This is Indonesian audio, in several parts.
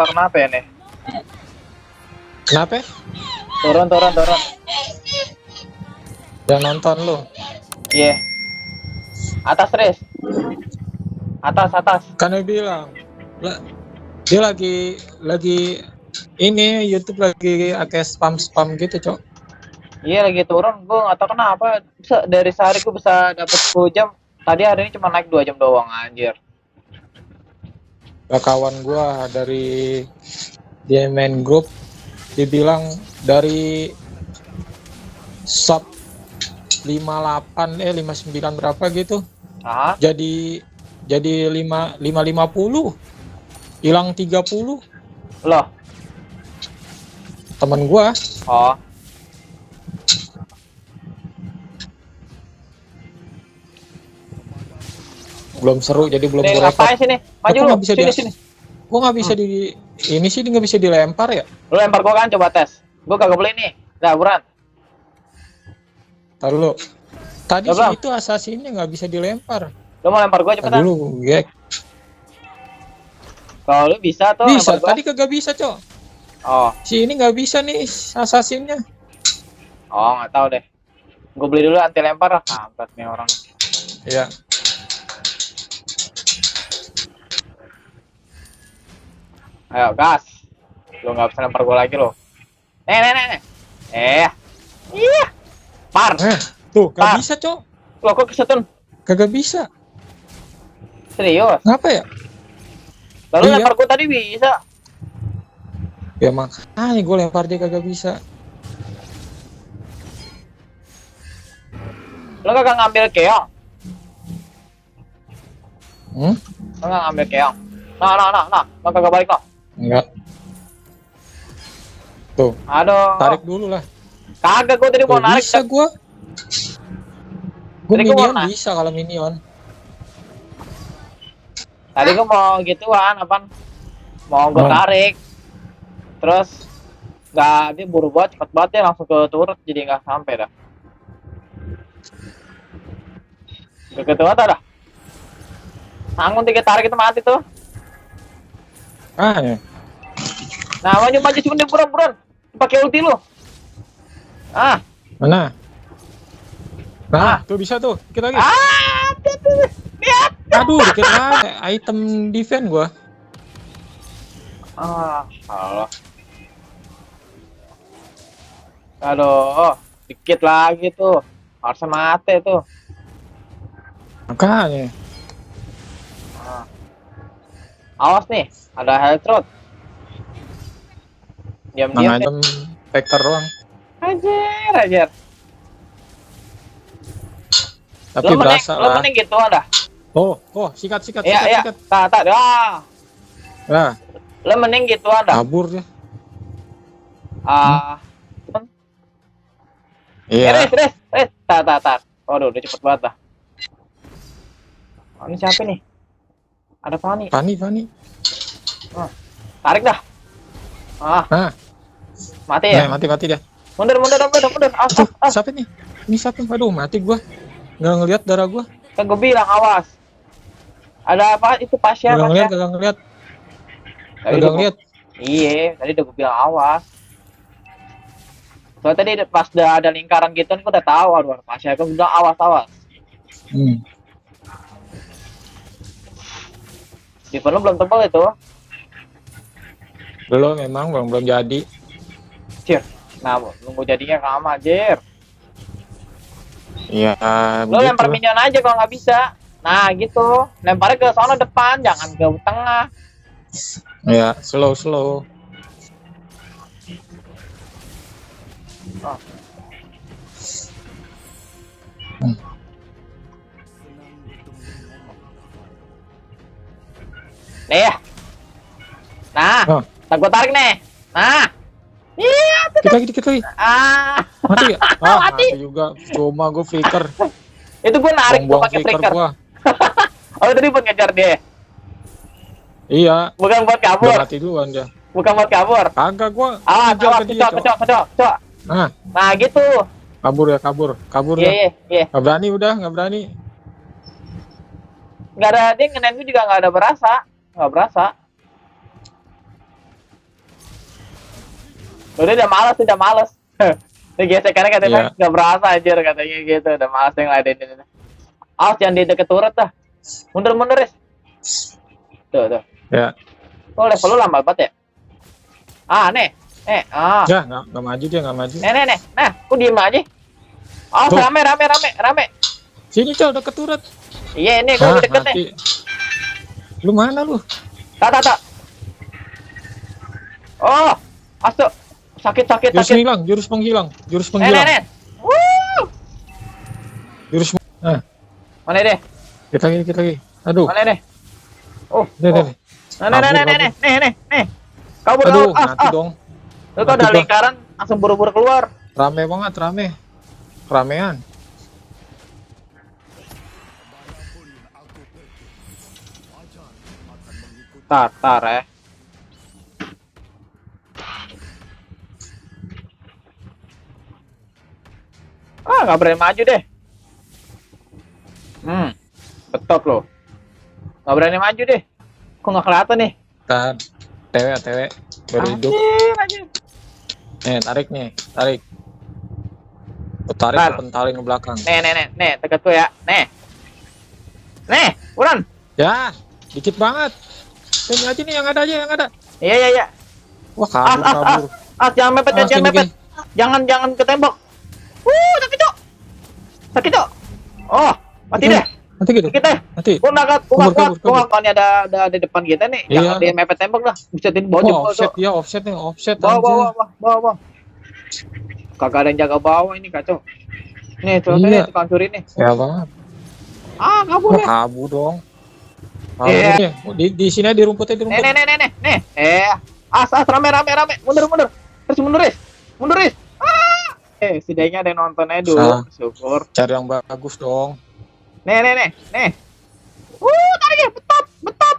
atau kenapa ya nih? Kenapa? Turun, turun, turun. Udah nonton lu. Iya. Atas, Tris. Atas, atas. Kan dia bilang, dia lagi lagi ini YouTube lagi akeh spam spam gitu cok. Iya lagi turun, gue gak tau kenapa bisa, dari sehari gue bisa dapet 10 jam Tadi hari ini cuma naik 2 jam doang anjir kawan gua dari dia main grup dibilang dari sub 58 eh 59 berapa gitu. Ah, jadi jadi 5 550 hilang 30 loh teman gua. Oh, belum seru jadi belum gue ngapain sini? Maju lu, nggak bisa sini, dia- sini. gua nggak bisa di ini sih nggak bisa dilempar ya? Lu lempar gue kan, coba tes. Gue kagak boleh nih Dah, buruan Tahu lu. Tadi sih Bang. itu asasinnya nggak bisa dilempar. Lu mau lempar gue Tar cepetan dulu gek. Kalau lu bisa tuh bisa gua. tadi kagak bisa cok. Oh, si ini nggak bisa nih asasinnya. Oh gak tahu deh. Gue beli dulu anti lempar lah. Kampret nih orang. Ya Ayo, gas. Lu gak bisa lempar gue lagi lo Nih, nih, nih, nih Eh. Iya. Par. Eh tuh Par. nggak bisa cok. Lo kok kesetun kagak bisa. Serius? Ngapa ya? Lalu Iya. lempar gue tadi bisa. Ya makanya gue lempar dia kagak bisa. Lo kagak ngambil keong? Hmm? Lo kagak ngambil keong? Nah, nah, nah, nah. Lo kagak balik lo enggak. Tuh Aduh. tarik dulu lah. Kagak gue tadi Tuh, mau narik bisa gua? Gua Tadi gua minion na- bisa kalau minion. Tadi gue mau gituan apa Mau gue Hmm. tarik. Terus Gak, dia buru banget, cepet banget ya langsung ke turut jadi nggak sampai dah. Gak ketua dah. Tanggung tiga tarik itu mati tuh. ah ya Nah, maju maju buron buron. Pakai ulti lu. Ah, mana nah tuh bisa tuh dikit lagi ah, lihat. aduh dikit lagi item defense gua Ah, Allah. Aduh, dikit lagi tuh. Harusnya mati tuh. makanya Ah. Awas nih, ada health rod. Mang item vector doang Ajar, ajar. tapi Lo berasa lo lah mending gitu ada. oh oh sikat sikat Iya, sikat iya. sikat Tak, tak. Ah, nah lo mending gitu ada. kabur dia Ah, iya Res, res, res. Tak, tak, tak. Waduh, udah cepet banget dah. Oh, ini siapa nih? Ada Fani. Fani Fani Tarik dah. Ah, nah mati nah, ya? mati mati dia Mundur, mundur, mundur, mundur. Ah, Tuh, ah, ah. siapa nih ini siapa aduh mati gua nggak ngeliat darah gua Kan gue bilang awas. Ada apa? Itu nggak ngeliat Tadi nggak udah ngeliat gua- Iya, tadi udah gue bilang awas. Soalnya tadi pas udah ada lingkaran gitu kan gue udah tahu aduh ada Pasya gue bilang awas awas. hmm. Lu belum tebal itu. belum memang belum belum jadi Cir. Nah, nunggu jadinya lama, Jir. iya Lo begitu lempar minion aja kalau nggak bisa. Nah, gitu. Lemparnya ke sono depan, jangan ke tengah. ya slow slow Oh. Hmm. Nih ya. Nah, Oh. tak gua tarik nih. Nah. Dikit lagi dikit lagi Ah, mati ya ah Mati. mati juga cuma gua flicker itu gua narik buang pakai flicker gua Oh, tadi buat ngejar dia. iya Bukan buat udah kabur. mati duluan dia Bukan buat kabur. kagak ke dia, kecok, Cok. kecok, kecok, kecok. nah Nah, gitu. kabur ya kabur kabur Iya, ya iya, iya. nggak berani udah nggak berani Nggak ada dia gua juga nggak ada berasa. Nggak berasa. Udah udah males, udah males. Ini gesekannya katanya Iya. nggak berasa anjir katanya gitu. Udah males yang ladenin. Awas jangan di deket turret dah. Mundur mundur Riz. Tuh tuh. Ya. Oh level lu lama banget ya. Ah nih. Eh, ah. Ya, nggak nggak maju dia nggak maju. Nih nih nih. Nah, kok diem aja? Oh, Tuh. rame rame rame rame. Sini cok deket turret. Iya ini gue Nah, deket nih. mati. Lu mana lu? Tak tak tak. Oh, masuk. Sakit sakit Jurus sakit. menghilang, jurus menghilang, jurus nih menghilang, nih. Wuh. jurus. Nah, Mana deh? kita lagi, kita lagi. Aduh, Mana deh? Oh, nih, oh. nih, nih. Nah, nah, nah, nah, nah, nah, nih, nih, nih. Kabur, Aduh, kabur. Ah, mati ah. dong. Lu mati udah gua. lingkaran, langsung buru-buru keluar. Rame banget, rame. Ramean. Tar, tar, eh. Ah, nggak berani maju deh. Hmm, betot loh. Nggak berani maju deh. Kok nggak kelihatan nih? Kan, TW, TW, baru hidup. Anjir, anjir. Nih, tarik nih, tarik. Lu tarik, Tar. pentalin ke belakang. Nih, nih, nih, nih, dekat gue ya. Nih. Nih, buruan. Ya, dikit banget. Ini aja nih yang ada aja, yang ada. Iya, iya, iya. Wah, kabur, Ah, ah, kabur. Ah, jangan mepet, Ah, jangan mepet. Jangan, jangan ke tembok. Uh, tuh. Sakit tuh. Oh, mati deh. Nanti gitu, Kita. nanti. Gua nggak kuat, gua nggak kuat. kabur, Gua nggak kabur. kuat. Ini ada, ada di depan kita nih. Jangan Iya. dia mepet tembok dah. Busetin bawa jempol offset dia, offset nih, offset Bawa, bawa, bawa, bawa, bawa. Kagak ada yang jaga bawah ini kacau. Nih, tuh Iya. nih tukang curi nih. Ya banget. Ah, kabur ya. kabur dong. Iya. nih. Di, di sini di rumputnya, di rumput. nih, nih, nih, nih, nih. Eh, as, as, rame, rame, rame. Mundur, mundur. Terus mundur, Riz. Mundur, Riz. Ah. Eh, setidaknya ada yang nontonnya dulu. Salah. Syukur. Cari yang bagus dong. Nih, nih, nih, nih. Uh, tarik ya, betot, betot.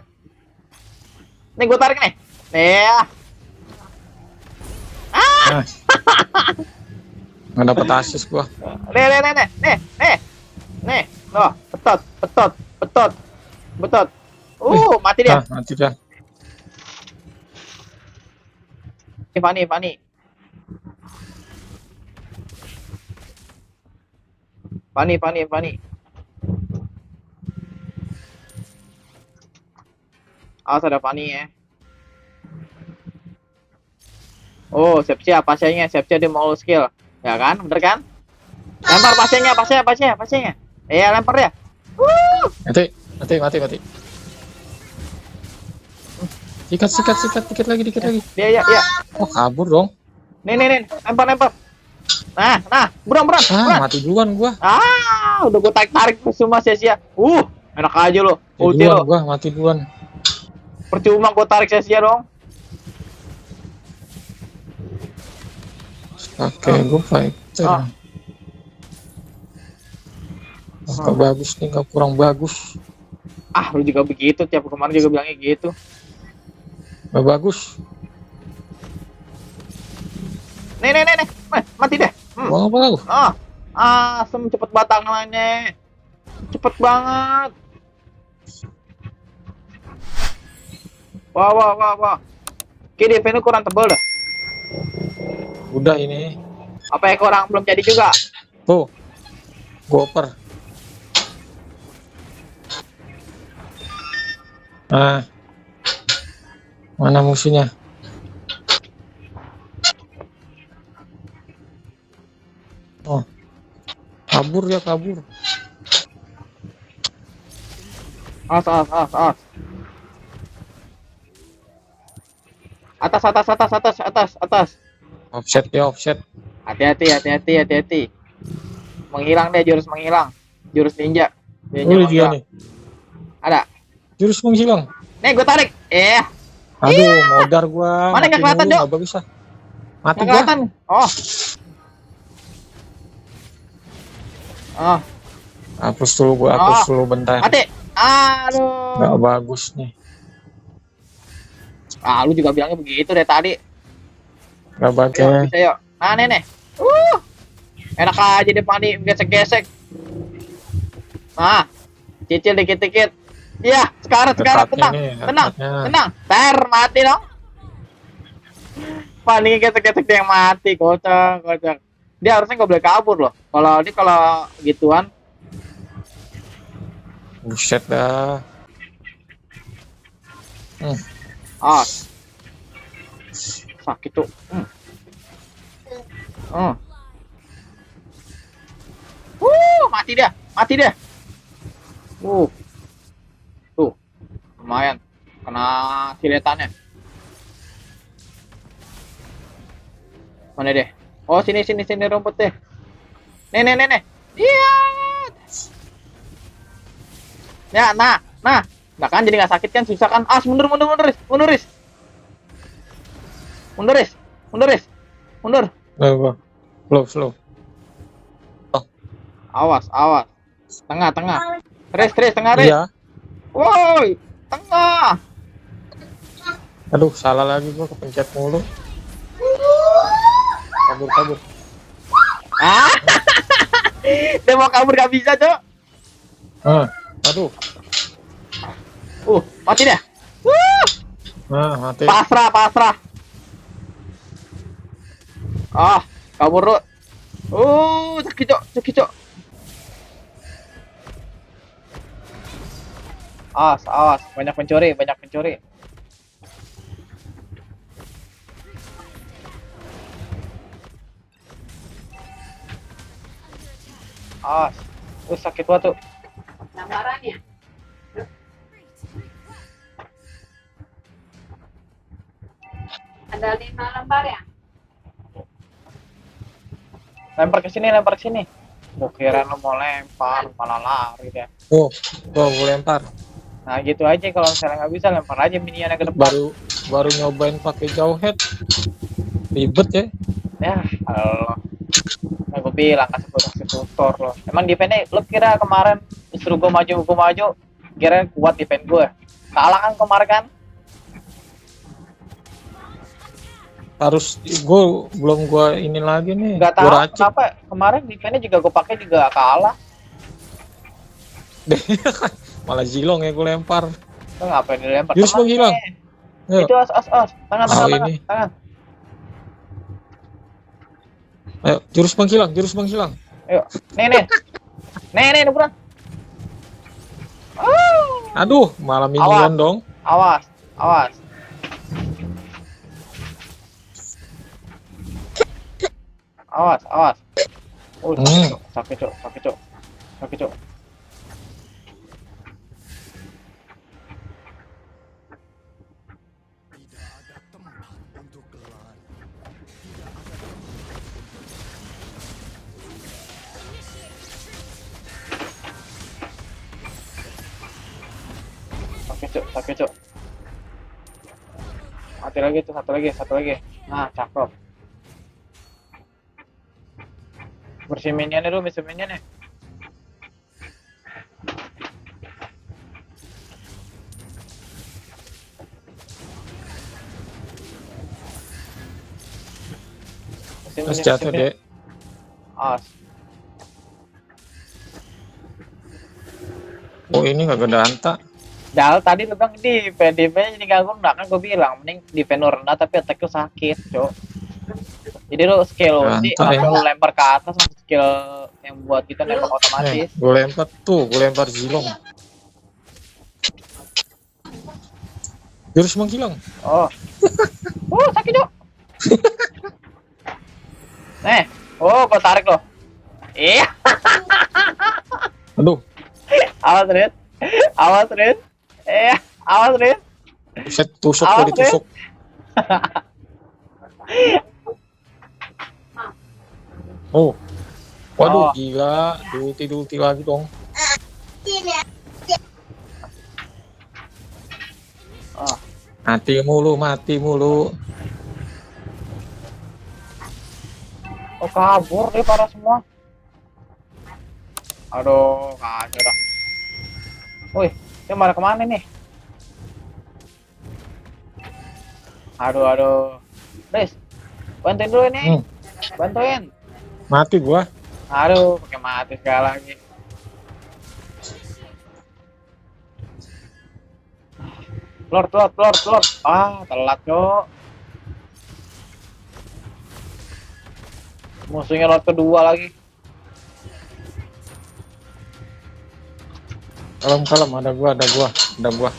Nih, gue tarik nih. Nih. Ah, Nggak dapet asis gua. nih, nih, nih, nih, nih, nih. Nih, loh, betot, betot, betot, betot. Uh, mati dia. Nah, nanti dah. Nih, Fani, Fani. Fani, Fani, Fani. Awas ada Fani ya. Oh, siap-siap pasiennya, siap-siap dia mau skill. Ya kan? Bener kan? Lempar pasiennya, pasiennya, pasiennya, pasiennya. Iya, lempar ya. Wuh. Nanti, nanti, mati, mati. Sikat, sikat, sikat, dikit lagi, dikit lagi. Dia, ya, ya. Wah, kabur dong. Nih, nih, nih. Lempar, lempar. Nah, nah. Buruan. Ah, mati duluan gua. Ah, udah gue tarik-tarik semua sia-sia. Uh, enak aja lo. Ulti lo. gua, mati duluan. Percuma gue tarik sia-sia dong. Oke, gua fighter. Ah. Oh, nggak bagus nih, nggak kurang bagus. Ah, lu juga begitu. Tiap kemarin juga bilangnya gitu. Nggak bagus. Nih, nih, nih, nih. Eh, mati deh. Hmm. Gua apa lu? Ah, asem cepet batang lainnya. Cepet banget. Wah, wah, wah, wah. Oke, defense kurang tebel dah. Udah ini. Apa yang kurang belum jadi juga? Tuh. Goper. Nah. Mana musuhnya? Kabur ya, kabur. As, as, as, as. Atas, atas, atas, atas, atas, atas. Offset ya, offset. Hati-hati, hati-hati, hati-hati. Menghilang deh jurus menghilang. Jurus ninja. Ninja Oh, dia nih. Ada. Jurus menghilang. Nih, gue tarik. Eh, Aduh, modar gua. Mana nggak kelihatan, nggak bagus ah. Mati gua. kelihatan. Oh. Oh, Hapus dulu gua, hapus Oh. dulu bentar. mati. Aduh. Nggak bagus nih. Ah, lu juga bilangnya begitu deh tadi. Nggak bagus. Yuk, bisa yuk. Nah, nih. Uh. Enak aja deh Pani gesek-gesek. Nah, cicil dikit-dikit. Iya, sekarang sekarang tenang, tenang, tenang. Ter mati dong. Paling gesek-gesek dia yang mati, kocak, kocak. Dia harusnya nggak boleh kabur loh. Kalau ini kalau gituan, Buset dah. Hmm. ah, sakit tuh. Hmm. Hmm. Uh, mati dia, mati dia. Uh, tuh, lumayan, kena siletannya. Mana deh? Oh sini sini sini rumput deh. Nih nih nih nih. Iya. Ya nah nah. Nah kan jadi nggak sakit kan susah kan? Ah mundur mundur mundur mundur mundur mundur mundur. Gua. Slow, slow. Awas awas. Tengah tengah. Riz Riz tengah Riz. Iya. Woi tengah. Aduh, salah lagi gua kepencet mulu. Kabur, kabur. Ah. Dia mau kabur gak bisa cok. Ah, aduh. Uh mati dah. Uh. Nah, mati. Pasrah, pasrah. Ah, kabur lu. Uh, sakit cok, sakit cok. Awas, awas, banyak pencuri, banyak pencuri. Awas, uh, sakit banget tuh. Gambarannya. Ada lima lembar ya? Lempar ke sini, lempar ke sini. Gua kira lu mau lempar, malah lari dia. Oh, gua gua lempar. Nah gitu aja kalau misalnya nggak bisa lempar aja minionnya ke depan. Baru baru nyobain pakai jauh head. Ribet ya. Ya, Allah. Nah, gue bilang kasih gue tutor loh. Emang defense lo kira kemarin disuruh gue maju gue maju, kira kuat defense gue. Kalah kan kemarin kan? Harus gua belum gua ini lagi nih. Gak tahu racik. kenapa kemarin defense juga gue pakai juga kalah. Malah zilong ya gua lempar. Lo ngapain dilempar? Menghilang. nih. Ayo. Itu as as as. Tangan Oh, tangan tangan. ini. tangan. Ayo, jurus menghilang, jurus menghilang. Ayo. Nih nih. nih nih nih buran. Oh. Aduh, malah minion dong. Awas, awas. Awas, awas. Oh, sakit. Cok. sakit, cok, sakit, cok. Sakit, cok. Cok, sakit, cok. Mati lagi tuh, satu lagi, satu lagi. Nah, cakep. Bersih minionnya dulu, bersih minionnya. Bersihin Terus minion, jatuh deh. minion. Awas. Oh, ini gak ada anta. Dal tadi lu bilang di PDP jadi ganggu enggak kan gue bilang mending defense lu rendah tapi attack lu sakit, Cok. Jadi lu skill ya. lu lempar ke atas langsung skill yang buat kita nembak otomatis. Gue lempar tuh, gue lempar zilong. Jurus menghilang. Oh. oh, sakit, Cok. Nih. Oh, gua tarik lo. Iya, Aduh, awas, Rin. Awas, Rin. Eh, awas, Rin. set tusuk Awas, ditusuk. Oh. Waduh, Oh. gila. Ulti ulti lagi dong. Oh, Mati mulu, mati mulu. oh kabur deh para semua. Aduh, kacau dah. Wih, dia malah ke mana nih? Aduh, aduh. Riz, bantuin dulu ini. Hmm. Bantuin. Mati gua. Aduh, pakai mati sekali lagi. Telur, telur, telur, telur. Ah, telat, cok. Musuhnya lot kedua lagi. Kalem kalem ada gua ada gua ada gua.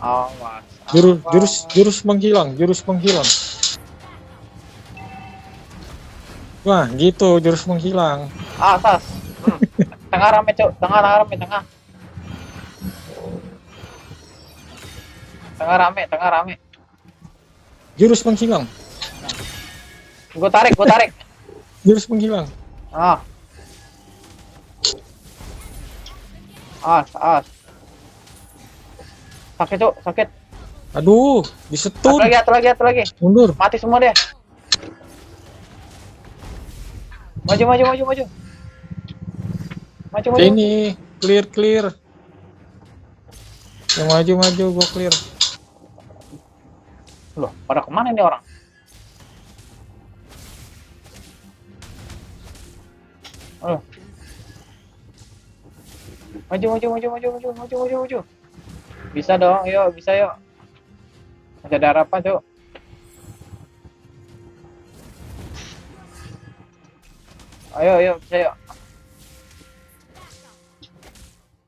Awas. Jurus awas. jurus jurus menghilang jurus menghilang. Wah gitu jurus menghilang. Sas. Hmm. tengah rame. Tengah, tengah rame, tengah. Tengah rame, tengah rame. Jurus menghilang. Gue tarik, gue tarik. Jurus menghilang. Ah. As, as. Sakit, Cuk. Sakit. Aduh Satu disetun. lagi, satu lagi, satu lagi. Mundur. Mati semua dia. Maju, maju, maju, maju. Maju, maju. Sini clear clear. Yang maju maju gua clear. Loh, pada ke mana nih orang? Loh. Maju, maju, maju, maju, maju, maju, maju, maju. Bisa dong, yuk, bisa yuk. Masih ada harapan, Cuk. Ayo, ayo, bisa yuk.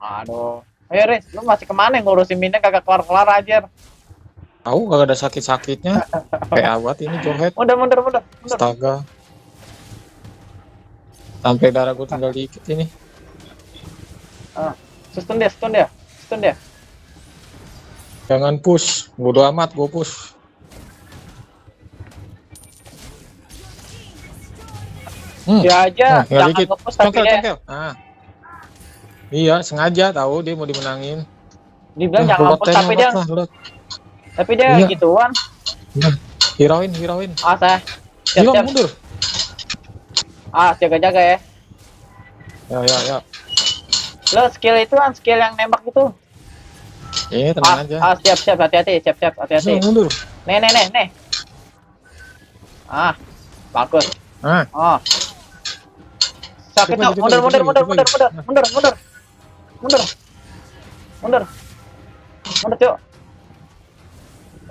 Aduh. Ayo, Riz, lu masih ke mana ngurusin minyak kagak kelar-kelar aja. Tahu gak ada sakit sakitnya. Kayak awat ini johet. Mundur, mundur, mundur, mundur. Astaga. Sampai darah gua tinggal dikit ini. Stun dia, stun dia, stun dia. Jangan push. Bodo amat gua push. Hmm. Dia aja Nah, jangan dikit. ngepush tapi Congkel, dia congkel. Ah. Iya, sengaja tahu dia mau dimenangin. dibilang Nah, jangan gua ngepush tank tapi dia lah, tapi dia Iya. gituan. Hirauin, hirauin. Ah saya siap Hilang siap. mundur. Ah jaga-jaga ya. Ya, ya, ya. Lo skill itu kan skill yang nembak itu. Ini Ah, tenang aja. ah siap siap hati-hati, siap siap hati-hati. Mundur. Nih nih nih nih. Ah bagus. Ah, Oh. Sakit coba, mundur mundur mundur mundur mundur mundur mundur mundur mundur mundur cuk.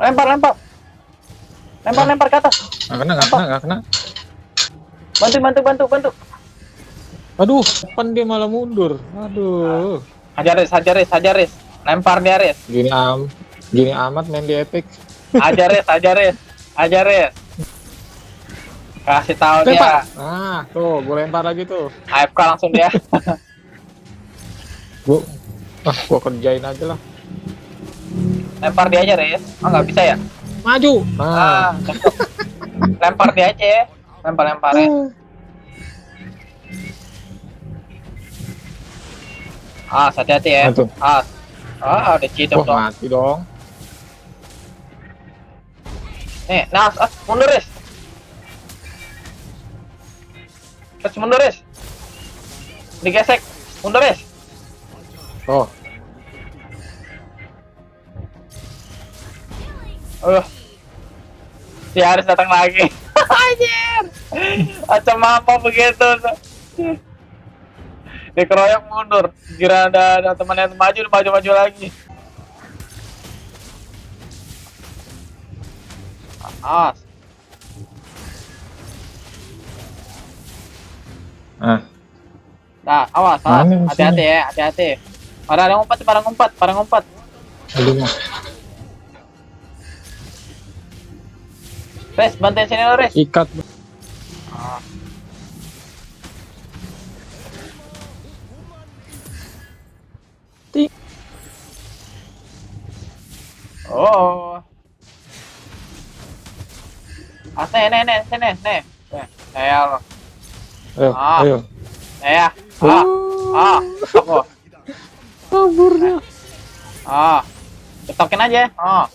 Lempar lempar. Lempar lempar ke atas. nggak kena, nggak kena, nggak kena. Bantu bantu bantu bantu. Aduh, depan dia malah mundur. Aduh. Hajar Riz, hajar Riz, hajar Riz. Lempar dia Riz. Gini am, gini amat main di epic. Hajar Riz, hajar Riz. Hajar Riz. Kasih tahu dia. Lempar. Ah, tuh, gue lempar lagi tuh. AFK langsung dia. Gua, ah, gua kerjain aja lah. Lempar dia aja Riz. Oh nggak bisa ya? Maju. Ah, Ah. Lempar dia aja ya. Ah, hati-hati ya. Tuh. Ah. Ah, udah ciduk Wah, dong. mati dong. Nih, nah, ah, mundur Riz. Terus mundur Riz. Digesek. Mundur Riz. Oh, Uh. Si Haris datang lagi. Anjir. Macam apa begitu? Dikeroyok mundur. Kira ada, ada teman yang maju, maju-maju lagi. As. ah, Nah, awas, awas. Hati-hati ya, hati-hati. Pada ada ngumpat, pada ngumpat, pada ngumpat. aduh. Res, bantuin sini lo, Res. Ikat. Oh. Ah, nih, nih, sini, nih. Nih, ya lo. Ayo, Ah. ayo. Ya, ah, ah, aku. Kaburnya. Ah, ketokin aja. Ah,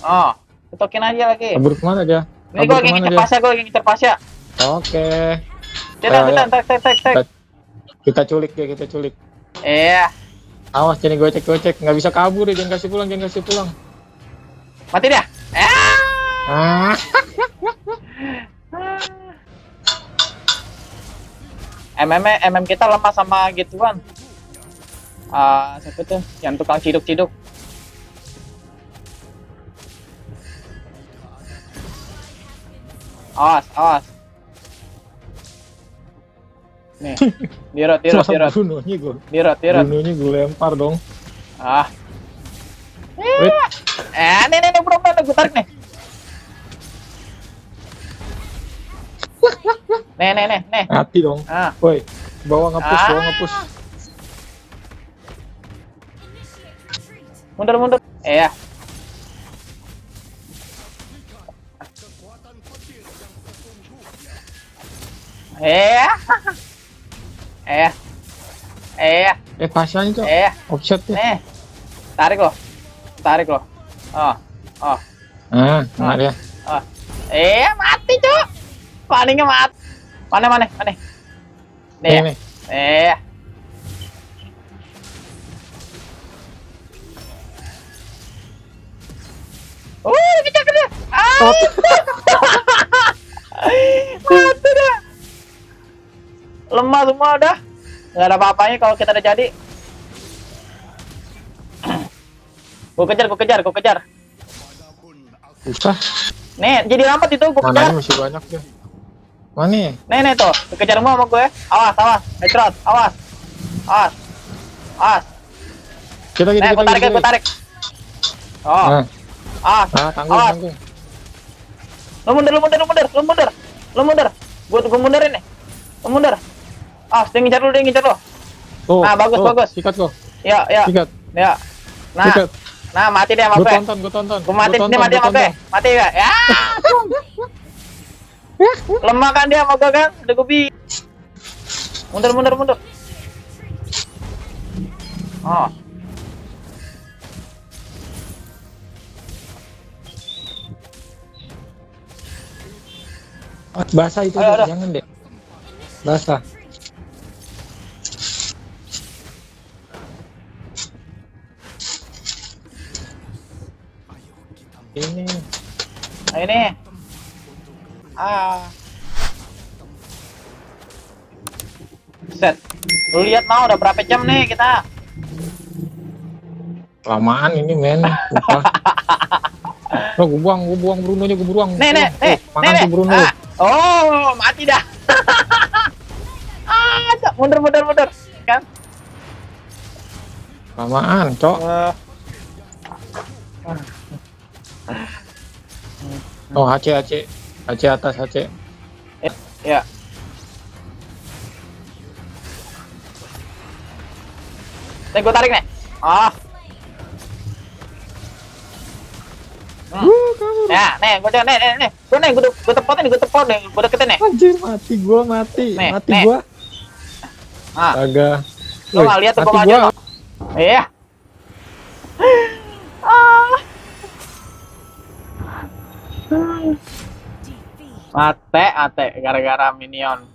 ah, ketokin aja lagi. Kabur ke mana aja? Ini gue lagi ngincer dia? pasnya, gue lagi ngincer pasnya. Oke. Ayo, tidak, ayo. tek, tek, tek, tek. Kita culik dia, kita culik. Iya, Awas, jadi gocek gocek. Nggak bisa kabur ya, jangan kasih pulang, jangan kasih pulang. mati dia. Ah, MM MM kita lemah sama gituan. Ah, siapa tuh? Yang tukang ciduk-ciduk. Awas, awas. Nih. Dirot, dirot, dirot. bunuhnya gue, Dirot, dirot. bunuhnya gue lempar dong. Ah. Wait. Eh, nih, nih, nih, bro, bro, gue tarik nih. Nih, nih, nih, nih. Hati dong. Ah, Woi, bawa ngepus, Ah. bawa ngepus. mundur, mundur. Eh, ya. Eh, eh, eh, Eh, pasnya cok. eh, Offset ya. nih. Tarik loh, tarik loh. Oh, oh. Ah, nah dia. Ah. Eh, mati, Cuk. Paningnya mati. Mana, mana, mana? Nih. Nih, ya. nih. Eh. Oh, kejar kejar. Ah. mati dah. Lemah semua dah. Nggak ada apa-apanya kalau kita udah jadi. Gue kejar, gue kejar, gue kejar. Susah. Nih, jadi lambat itu gue kejar. Mananya masih banyak ya. Mana nih? Nih nih tuh, kejar semua sama gue. Awas, awas, headshot, awas, awas, awas. Kita gitu, Nih, kita gue tarik, gue tarik. Oh, Nah, awas, ah, tanggung, awas. tanggung. Lu mundur, lu mundur, lu mundur, lu mundur, lu mundur. Gue gue mundurin nih. Lu mundur. Awas, dia ngincar lu, dia ngincar lu. Tuh, Nah, bagus, tuh, bagus. Sikat kok, Ya, ya, sikat, ya. Nah, sikat. nah mati deh sama Gue gue. tonton, gue tonton. Gue mati, Gua dia mati gua sama gue. Mati ya. Ya. Lemah kan dia sama gue kan? Udah gue bi. Mundur, mundur, mundur. Oh. Ah, Basah itu, Ayo, ayo. jangan deh. Basah. Ini. Nah, ini. Ah. Set. Lu lihat mau udah berapa jam nih kita? Lamaan ini men. Sumpah. Oh, gue buang, gue buang Bruno-nya, gue buang. Nih, nih, Tuh, nih, Makan nih, tuh nih. Bruno. Ah. Oh, mati dah. ah, mundur, mundur, mundur. Kan? Lamaan, cok. Oh, HC, HC. HC atas, HC. Ya. Nih, gue tarik nih. Ah. Hmm. Ya, nih, gue nih, nih, nih, gue nih, gue gue tepotin, gue tepotin, nih, gue deketin nih. Anjir, mati gua, mati. Nih, mati nih. gua. Ah, Agak. Lu nggak lihat tuh gua maju? iya. Mate, ate, gara-gara minion.